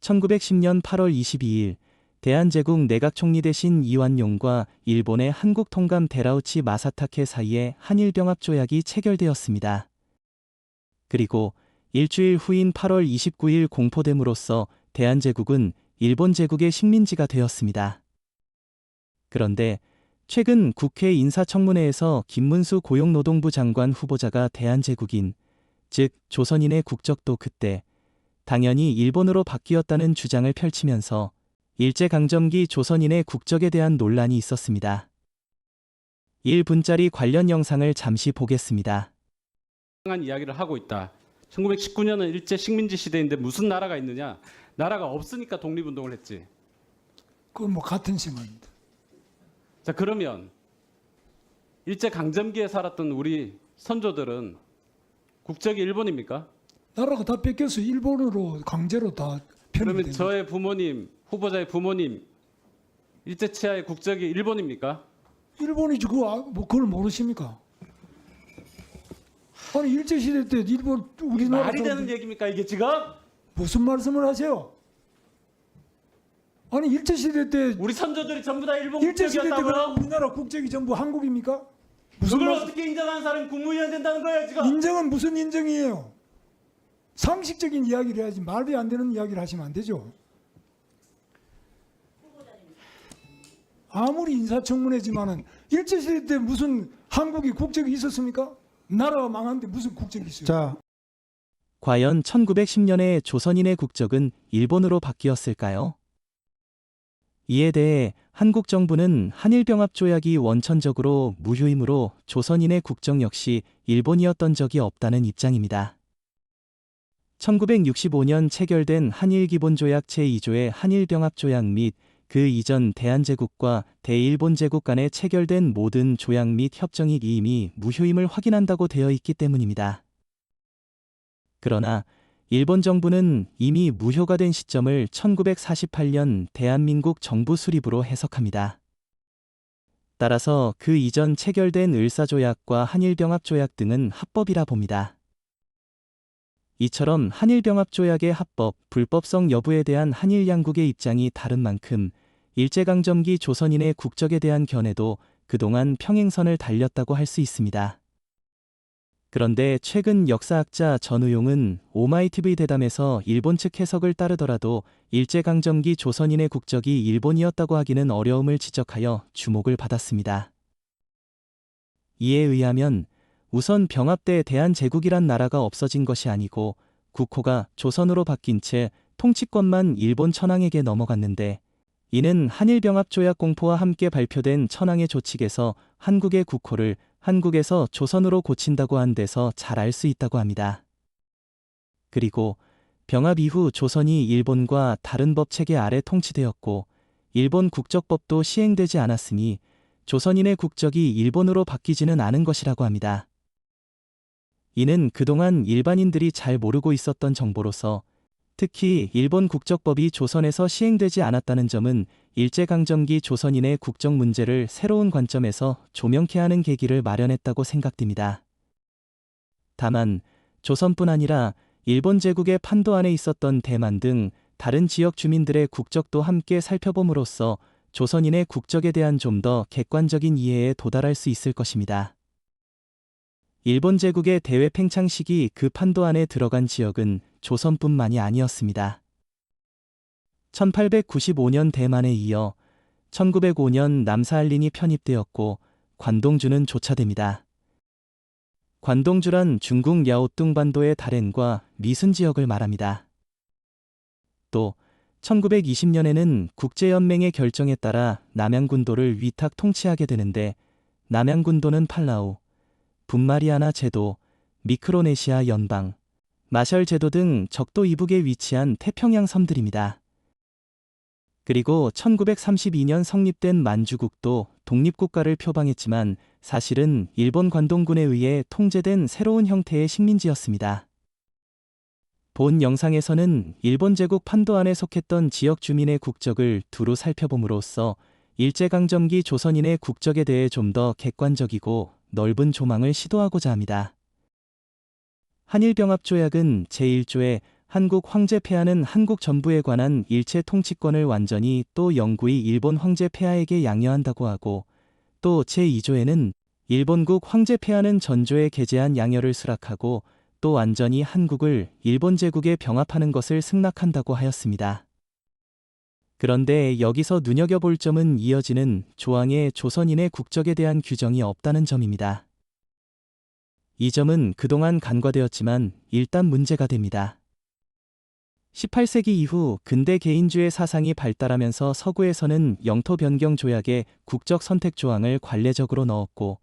1910년 8월 22일 대한제국 내각 총리 대신 이완용과 일본의 한국 통감 데라우치 마사타케 사이에 한일병합 조약이 체결되었습니다. 그리고 일주일 후인 8월 29일 공포됨으로써 대한제국은 일본 제국의 식민지가 되었습니다. 그런데 최근 국회 인사청문회에서 김문수 고용노동부 장관 후보자가 대한제국인, 즉 조선인의 국적도 그때 당연히 일본으로 바뀌었다는 주장을 펼치면서 일제강점기 조선인의 국적에 대한 논란이 있었습니다. 1분짜리 관련 영상을 잠시 보겠습니다. 한 이야기를 하고 있다. 1919년은 일제 식민지 시대인데 무슨 나라가 있느냐? 나라가 없으니까 독립운동을 했지. 그건 뭐 같은 생각입니다. 자 그러면 일제 강점기에 살았던 우리 선조들은 국적이 일본입니까? 나라가 다 뺏겨서 일본으로 강제로 다 편입이 그러면 된 저의 부모님, 후보자의 부모님 일제 치하의 국적이 일본입니까? 일본이지 그거 아- 뭐 그걸 모르십니까? 아니 일제 시대 때 일본 우리나라 말이 되는 사람들 얘기입니까 이게 지금? 무슨 말씀을 하세요? 아니 일제 시대 때 우리 선조들이 전부 다 일본 일제 시대 때 그럼 국적이었다고요? 우리나라 국적이 전부 한국입니까? 무슨 그걸 말, 어떻게 인정하는 사람이 국무위원 된다는 거예요 지금? 인정은 무슨 인정이에요? 상식적인 이야기를 해야지 말이 안 되는 이야기를 하시면 안 되죠. 아무리 인사청문회지만은 일제 시대 때 무슨 한국이 국적이 있었습니까? 나라가 망한데 무슨 국적이 있어요? 자, 과연 1910년에 조선인의 국적은 일본으로 바뀌었을까요? 이에 대해 한국 정부는 한일병합조약이 원천적으로 무효이므로 조선인의 국적 역시 일본이었던 적이 없다는 입장입니다. 1965년 체결된 한일기본조약 제2조의 한일병합조약 및 그 이전 대한제국과 대일본제국 간에 체결된 모든 조약 및 협정이 이미 무효임을 확인한다고 되어 있기 때문입니다. 그러나 일본 정부는 이미 무효가 된 시점을 1948년 대한민국 정부 수립으로 해석합니다. 따라서 그 이전 체결된 을사조약과 한일병합조약 등은 합법이라 봅니다. 이처럼 한일병합조약의 합법, 불법성 여부에 대한 한일 양국의 입장이 다른 만큼 일제강점기 조선인의 국적에 대한 견해도 그동안 평행선을 달렸다고 할 수 있습니다. 그런데 최근 역사학자 전우용은 오마이TV 대담에서 일본 측 해석을 따르더라도 일제강점기 조선인의 국적이 일본이었다고 하기는 어려움을 지적하여 주목을 받았습니다. 이에 의하면 우선 병합 때 대한제국이란 나라가 없어진 것이 아니고 국호가 조선으로 바뀐 채 통치권만 일본 천황에게 넘어갔는데 이는 한일병합조약 공포와 함께 발표된 천황의 조칙에서 한국의 국호를 한국에서 조선으로 고친다고 한 데서 잘 알 수 있다고 합니다. 그리고 병합 이후 조선이 일본과 다른 법 체계 아래 통치되었고 일본 국적법도 시행되지 않았으니 조선인의 국적이 일본으로 바뀌지는 않은 것이라고 합니다. 이는 그동안 일반인들이 잘 모르고 있었던 정보로서 특히 일본 국적법이 조선에서 시행되지 않았다는 점은 일제강점기 조선인의 국적 문제를 새로운 관점에서 조명케 하는 계기를 마련했다고 생각됩니다. 다만 조선뿐 아니라 일본 제국의 판도 안에 있었던 대만 등 다른 지역 주민들의 국적도 함께 살펴봄으로써 조선인의 국적에 대한 좀 더 객관적인 이해에 도달할 수 있을 것입니다. 일본 제국의 대외 팽창 시기 그 판도 안에 들어간 지역은 조선뿐만이 아니었습니다. 1895년 대만에 이어 1905년 남사할린이 편입되었고 관동주는 조차됩니다. 관동주란 중국 야오뚱 반도의 다롄과 미순 지역을 말합니다. 또 1920년에는 국제연맹의 결정에 따라 남양군도를 위탁 통치하게 되는데 남양군도는 팔라우, 분마리아나 제도, 미크로네시아 연방, 마셜 제도 등 적도 이북에 위치한 태평양 섬들입니다. 그리고 1932년 성립된 만주국도 독립국가를 표방했지만 사실은 일본 관동군에 의해 통제된 새로운 형태의 식민지였습니다. 본 영상에서는 일본 제국 판도 안에 속했던 지역 주민의 국적을 두루 살펴봄으로써 일제강점기 조선인의 국적에 대해 좀 더 객관적이고 넓은 조망을 시도하고자 합니다. 한일병합조약은 제1조에 한국 황제 폐하는 한국 전부에 관한 일체 통치권을 완전히 또 영구히 일본 황제 폐하에게 양여한다고 하고 또 제2조에는 일본국 황제 폐하는 전조에 게재한 양여를 수락하고 또 완전히 한국을 일본 제국에 병합하는 것을 승낙한다고 하였습니다. 그런데 여기서 눈여겨볼 점은 이어지는 조항에 조선인의 국적에 대한 규정이 없다는 점입니다. 이 점은 그동안 간과되었지만 일단 문제가 됩니다. 18세기 이후 근대 개인주의 사상이 발달하면서 서구에서는 영토 변경 조약에 국적 선택 조항을 관례적으로 넣었고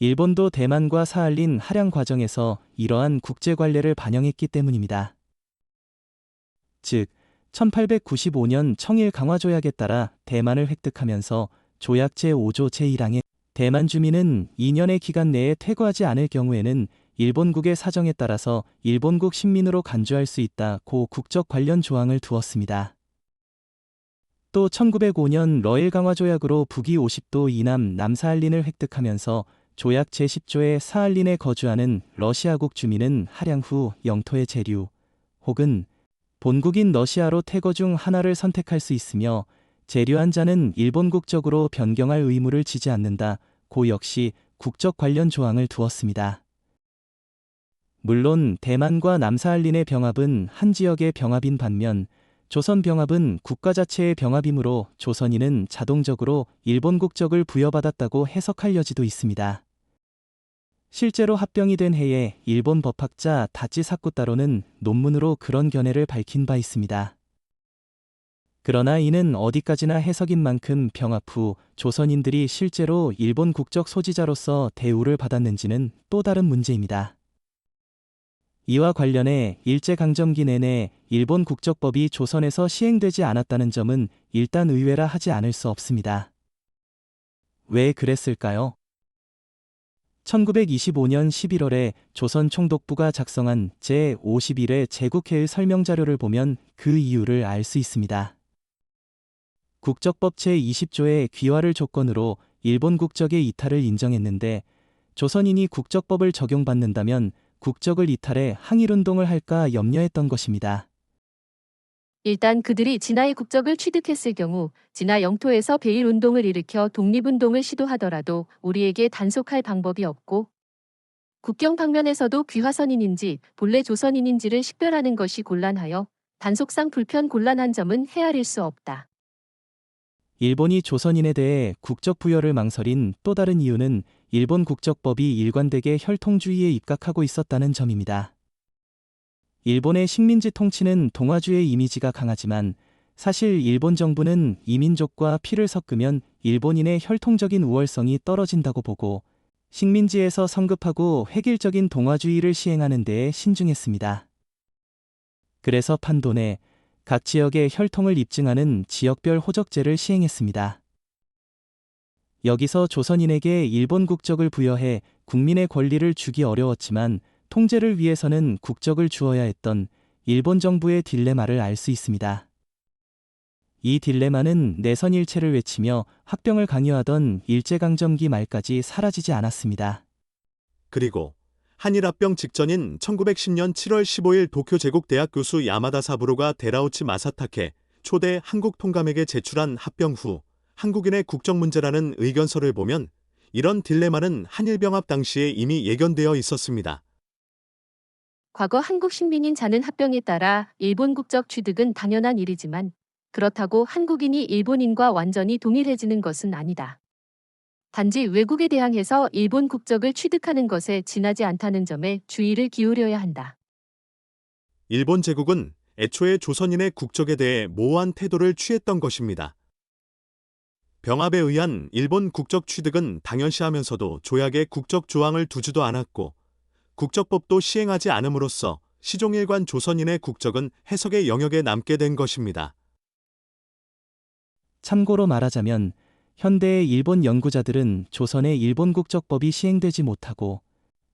일본도 대만과 사할린 할양 과정에서 이러한 국제 관례를 반영했기 때문입니다. 즉 1895년 청일 강화 조약에 따라 대만을 획득하면서 조약 제5조 제1항에 대만 주민은 2년의 기간 내에 퇴거하지 않을 경우에는 일본국의 사정에 따라서 일본국 식민으로 간주할 수 있다고 국적 관련 조항을 두었습니다. 또 1905년 러일 강화 조약으로 북위 50도 이남 남사할린을 획득하면서 조약 제10조에 사할린에 거주하는 러시아국 주민은 할양 후 영토의 재류 혹은 본국인 러시아로 퇴거 중 하나를 선택할 수 있으며 재류한 자는 일본 국적으로 변경할 의무를 지지 않는다. 고 역시 국적 관련 조항을 두었습니다. 물론 대만과 남사할린의 병합은 한 지역의 병합인 반면 조선 병합은 국가 자체의 병합이므로 조선인은 자동적으로 일본 국적을 부여받았다고 해석할 여지도 있습니다. 실제로 합병이 된 해에 일본 법학자 다치 사쿠타로는 논문으로 그런 견해를 밝힌 바 있습니다. 그러나 이는 어디까지나 해석인 만큼 병합 후 조선인들이 실제로 일본 국적 소지자로서 대우를 받았는지는 또 다른 문제입니다. 이와 관련해 일제강점기 내내 일본 국적법이 조선에서 시행되지 않았다는 점은 일단 의외라 하지 않을 수 없습니다. 왜 그랬을까요? 1925년 11월에 조선 총독부가 작성한 제51회 제국회의 설명자료를 보면 그 이유를 알 수 있습니다. 국적법 제20조의 귀화를 조건으로 일본 국적의 이탈을 인정했는데 조선인이 국적법을 적용받는다면 국적을 이탈해 항일운동을 할까 염려했던 것입니다. 일단 그들이 진화의 국적을 취득했을 경우 진화 영토에서 베일 운동을 일으켜 독립운동을 시도하더라도 우리에게 단속할 방법이 없고 국경 방면에서도 귀화선인인지 본래 조선인인지를 식별하는 것이 곤란하여 단속상 불편 곤란한 점은 헤아릴 수 없다. 일본이 조선인에 대해 국적 부여를 망설인 또 다른 이유는 일본 국적법이 일관되게 혈통주의에 입각하고 있었다는 점입니다. 일본의 식민지 통치는 동아주의 이미지가 강하지만 사실 일본 정부는 이민족과 피를 섞으면 일본인의 혈통적인 우월성이 떨어진다고 보고 식민지에서 성급하고 획일적인 동아주의를 시행하는 데에 신중했습니다. 그래서 판돈에 각 지역의 혈통을 입증하는 지역별 호적제를 시행했습니다. 여기서 조선인에게 일본 국적을 부여해 국민의 권리를 주기 어려웠지만 통제를 위해서는 국적을 주어야 했던 일본 정부의 딜레마를 알 수 있습니다. 이 딜레마는 내선일체를 외치며 합병을 강요하던 일제강점기 말까지 사라지지 않았습니다. 그리고 한일합병 직전인 1910년 7월 15일 도쿄 제국대학 교수 야마다 사부로가 데라우치 마사타케 초대 한국 통감에게 제출한 합병 후 한국인의 국적 문제라는 의견서를 보면 이런 딜레마는 한일병합 당시에 이미 예견되어 있었습니다. 과거 한국 식민인 자는 합병에 따라 일본 국적 취득은 당연한 일이지만 그렇다고 한국인이 일본인과 완전히 동일해지는 것은 아니다. 단지 외국에 대항해서 일본 국적을 취득하는 것에 지나지 않다는 점에 주의를 기울여야 한다. 일본 제국은 애초에 조선인의 국적에 대해 모호한 태도를 취했던 것입니다. 병합에 의한 일본 국적 취득은 당연시하면서도 조약에 국적 조항을 두지도 않았고 국적법도 시행하지 않음으로써 시종일관 조선인의 국적은 해석의 영역에 남게 된 것입니다. 참고로 말하자면 현대의 일본 연구자들은 조선의 일본 국적법이 시행되지 못하고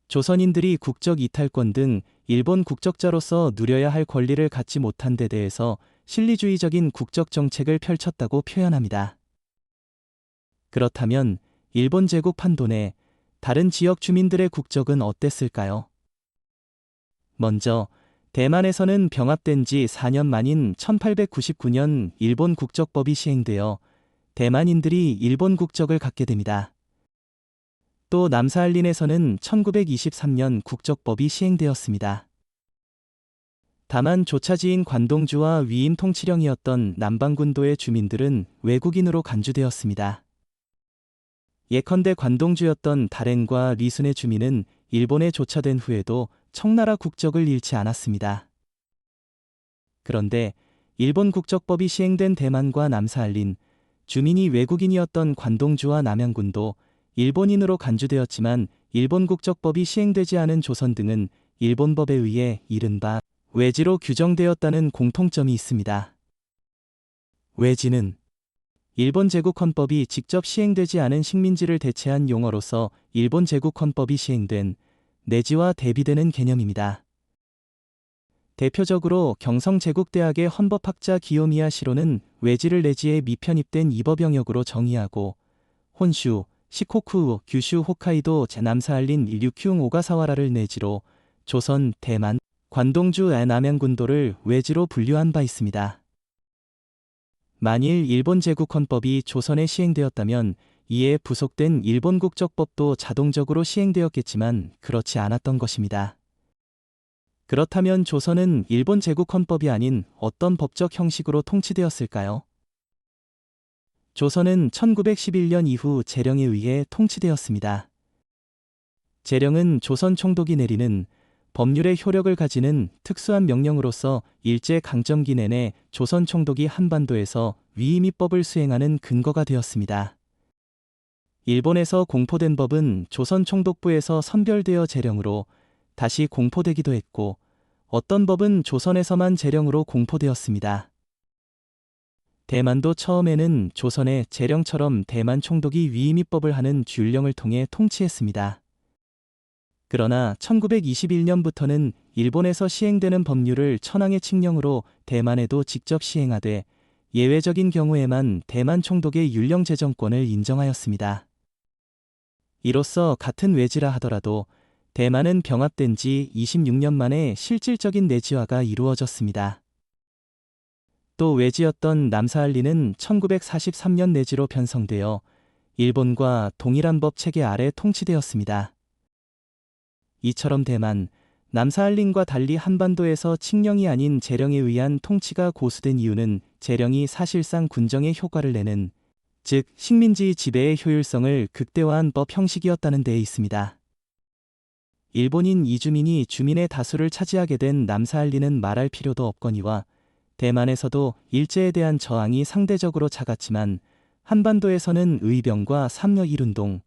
조선인들이 국적 이탈권 등 일본 국적자로서 누려야 할 권리를 갖지 못한 데 대해서 실리주의적인 국적 정책을 펼쳤다고 표현합니다. 그렇다면 일본 제국 판돈에 다른 지역 주민들의 국적은 어땠을까요? 먼저 대만에서는 병합된 지 4년 만인 1899년 일본 국적법이 시행되어 대만인들이 일본 국적을 갖게 됩니다. 또 남사할린에서는 1923년 국적법이 시행되었습니다. 다만 조차지인 관동주와 위임 통치령이었던 남방군도의 주민들은 외국인으로 간주되었습니다. 예컨대 관동주였던 다렌과 리순의 주민은 일본에 조차된 후에도 청나라 국적을 잃지 않았습니다. 그런데 일본 국적법이 시행된 대만과 남사할린, 주민이 외국인이었던 관동주와 남양군도 일본인으로 간주되었지만 일본 국적법이 시행되지 않은 조선 등은 일본법에 의해 이른바 외지로 규정되었다는 공통점이 있습니다. 외지는 일본 제국 헌법이 직접 시행되지 않은 식민지를 대체한 용어로서 일본 제국 헌법이 시행된 내지와 대비되는 개념입니다. 대표적으로 경성제국대학의 헌법학자 기요미야 시로는 외지를 내지에 미편입된 입업 영역으로 정의하고 혼슈, 시코쿠, 규슈, 홋카이도, 제남사할린, 일류큐, 오가사와라를 내지로 조선, 대만, 관동주, 남양군도를 외지로 분류한 바 있습니다. 만일 일본 제국 헌법이 조선에 시행되었다면 이에 부속된 일본 국적법도 자동적으로 시행되었겠지만 그렇지 않았던 것입니다. 그렇다면 조선은 일본 제국 헌법이 아닌 어떤 법적 형식으로 통치되었을까요? 조선은 1911년 이후 재령에 의해 통치되었습니다. 재령은 조선 총독이 내리는 법률의 효력을 가지는 특수한 명령으로서 일제 강점기 내내 조선 총독이 한반도에서 위임입법을 수행하는 근거가 되었습니다. 일본에서 공포된 법은 조선 총독부에서 선별되어 재령으로 다시 공포되기도 했고 어떤 법은 조선에서만 재령으로 공포되었습니다. 대만도 처음에는 조선의 재령처럼 대만 총독이 위임입법을 하는 균령을 통해 통치했습니다. 그러나 1921년부터는 일본에서 시행되는 법률을 천황의 칙령으로 대만에도 직접 시행하되 예외적인 경우에만 대만 총독의 율령 재정권을 인정하였습니다. 이로써 같은 외지라 하더라도 대만은 병합된 지 26년 만에 실질적인 내지화가 이루어졌습니다. 또 외지였던 남사할리는 1943년 내지로 편성되어 일본과 동일한 법 체계 아래 통치되었습니다. 이처럼 대만, 남사할린과 달리 한반도에서 칙령이 아닌 재령에 의한 통치가 고수된 이유는 재령이 사실상 군정의 효과를 내는 즉 식민지 지배의 효율성을 극대화한 법 형식이었다는 데에 있습니다. 일본인 이주민이 주민의 다수를 차지하게 된 남사할리는 말할 필요도 없거니와 대만에서도 일제에 대한 저항이 상대적으로 작았지만 한반도에서는 의병과 삼려 일운동,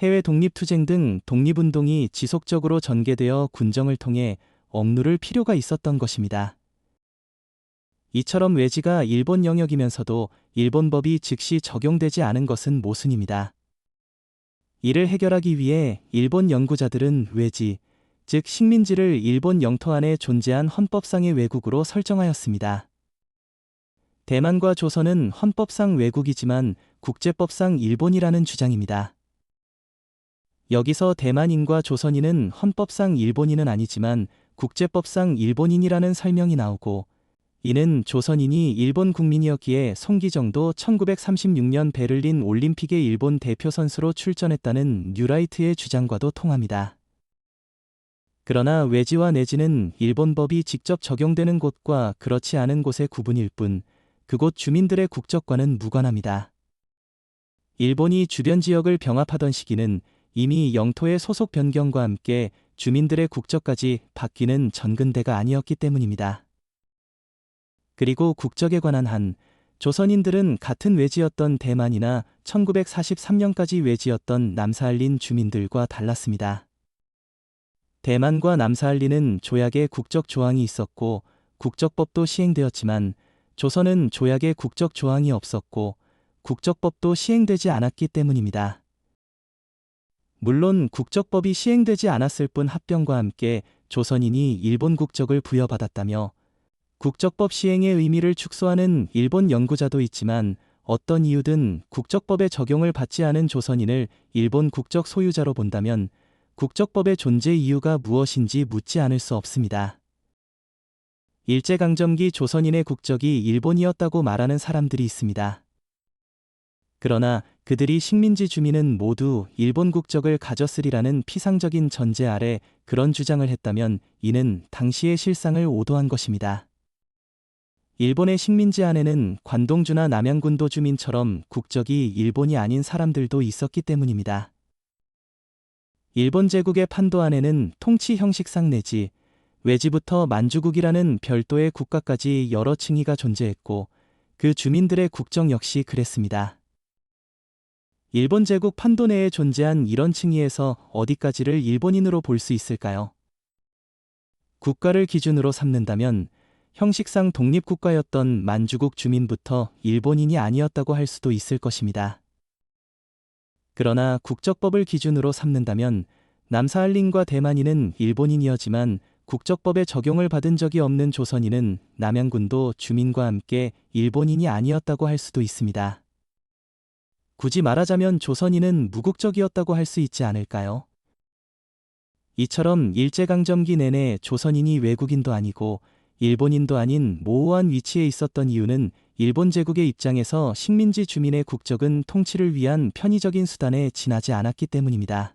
해외 독립투쟁 등 독립운동이 지속적으로 전개되어 군정을 통해 억누를 필요가 있었던 것입니다. 이처럼 외지가 일본 영역이면서도 일본 법이 즉시 적용되지 않은 것은 모순입니다. 이를 해결하기 위해 일본 연구자들은 외지, 즉 식민지를 일본 영토 안에 존재한 헌법상의 외국으로 설정하였습니다. 대만과 조선은 헌법상 외국이지만 국제법상 일본이라는 주장입니다. 여기서 대만인과 조선인은 헌법상 일본인은 아니지만 국제법상 일본인이라는 설명이 나오고 이는 조선인이 일본 국민이었기에 송기정도 1936년 베를린 올림픽의 일본 대표 선수로 출전했다는 뉴라이트의 주장과도 통합니다. 그러나 외지와 내지는 일본 법이 직접 적용되는 곳과 그렇지 않은 곳의 구분일 뿐 그곳 주민들의 국적과는 무관합니다. 일본이 주변 지역을 병합하던 시기는 이미 영토의 소속 변경과 함께 주민들의 국적까지 바뀌는 전근대가 아니었기 때문입니다. 그리고 국적에 관한 한 조선인들은 같은 외지였던 대만이나 1943년까지 외지였던 남사할린 주민들과 달랐습니다. 대만과 남사할린은 조약의 국적 조항이 있었고 국적법도 시행되었지만 조선은 조약의 국적 조항이 없었고 국적법도 시행되지 않았기 때문입니다. 물론 국적법이 시행되지 않았을 뿐 합병과 함께 조선인이 일본 국적을 부여받았다며 국적법 시행의 의미를 축소하는 일본 연구자도 있지만 어떤 이유든 국적법의 적용을 받지 않은 조선인을 일본 국적 소유자로 본다면 국적법의 존재 이유가 무엇인지 묻지 않을 수 없습니다. 일제강점기 조선인의 국적이 일본이었다고 말하는 사람들이 있습니다. 그러나 그들이 식민지 주민은 모두 일본 국적을 가졌으리라는 피상적인 전제 아래 그런 주장을 했다면 이는 당시의 실상을 오도한 것입니다. 일본의 식민지 안에는 관동주나 남양군도 주민처럼 국적이 일본이 아닌 사람들도 있었기 때문입니다. 일본 제국의 판도 안에는 통치 형식상 내지 외지부터 만주국이라는 별도의 국가까지 여러 층위가 존재했고 그 주민들의 국정 역시 그랬습니다. 일본 제국 판도 내에 존재한 이런 층위에서 어디까지를 일본인으로 볼 수 있을까요? 국가를 기준으로 삼는다면 형식상 독립국가였던 만주국 주민부터 일본인이 아니었다고 할 수도 있을 것입니다. 그러나 국적법을 기준으로 삼는다면 남사할린과 대만인은 일본인이었지만 국적법의 적용을 받은 적이 없는 조선인은 남양군도 주민과 함께 일본인이 아니었다고 할 수도 있습니다. 굳이 말하자면 조선인은 무국적이었다고 할 수 있지 않을까요? 이처럼 일제강점기 내내 조선인이 외국인도 아니고 일본인도 아닌 모호한 위치에 있었던 이유는 일본 제국의 입장에서 식민지 주민의 국적은 통치를 위한 편의적인 수단에 지나지 않았기 때문입니다.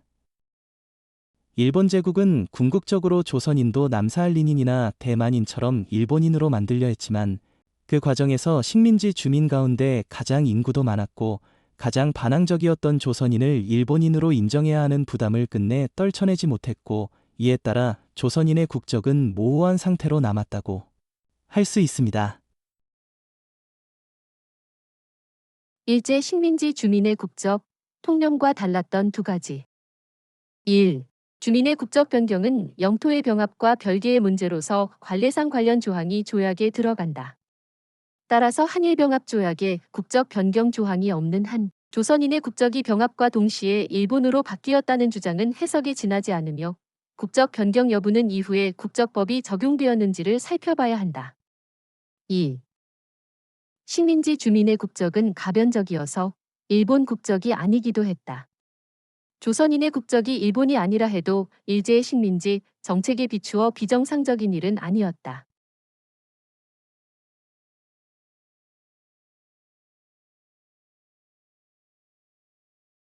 일본 제국은 궁극적으로 조선인도 남사할린인이나 대만인처럼 일본인으로 만들려 했지만 그 과정에서 식민지 주민 가운데 가장 인구도 많았고 가장 반항적이었던 조선인을 일본인으로 인정해야 하는 부담을 끝내 떨쳐내지 못했고 이에 따라 조선인의 국적은 모호한 상태로 남았다고 할 수 있습니다. 일제 식민지 주민의 국적, 통념과 달랐던 두 가지. 1. 주민의 국적 변경은 영토의 병합과 별개의 문제로서 관례상 관련 조항이 조약에 들어간다. 따라서 한일 병합 조약에 국적 변경 조항이 없는 한 조선인의 국적이 병합과 동시에 일본으로 바뀌었다는 주장은 해석이 지나지 않으며 국적 변경 여부는 이후에 국적법이 적용되었는지를 살펴봐야 한다. 2. 식민지 주민의 국적은 가변적이어서 일본 국적이 아니기도 했다. 조선인의 국적이 일본이 아니라 해도 일제의 식민지 정책에 비추어 비정상적인 일은 아니었다.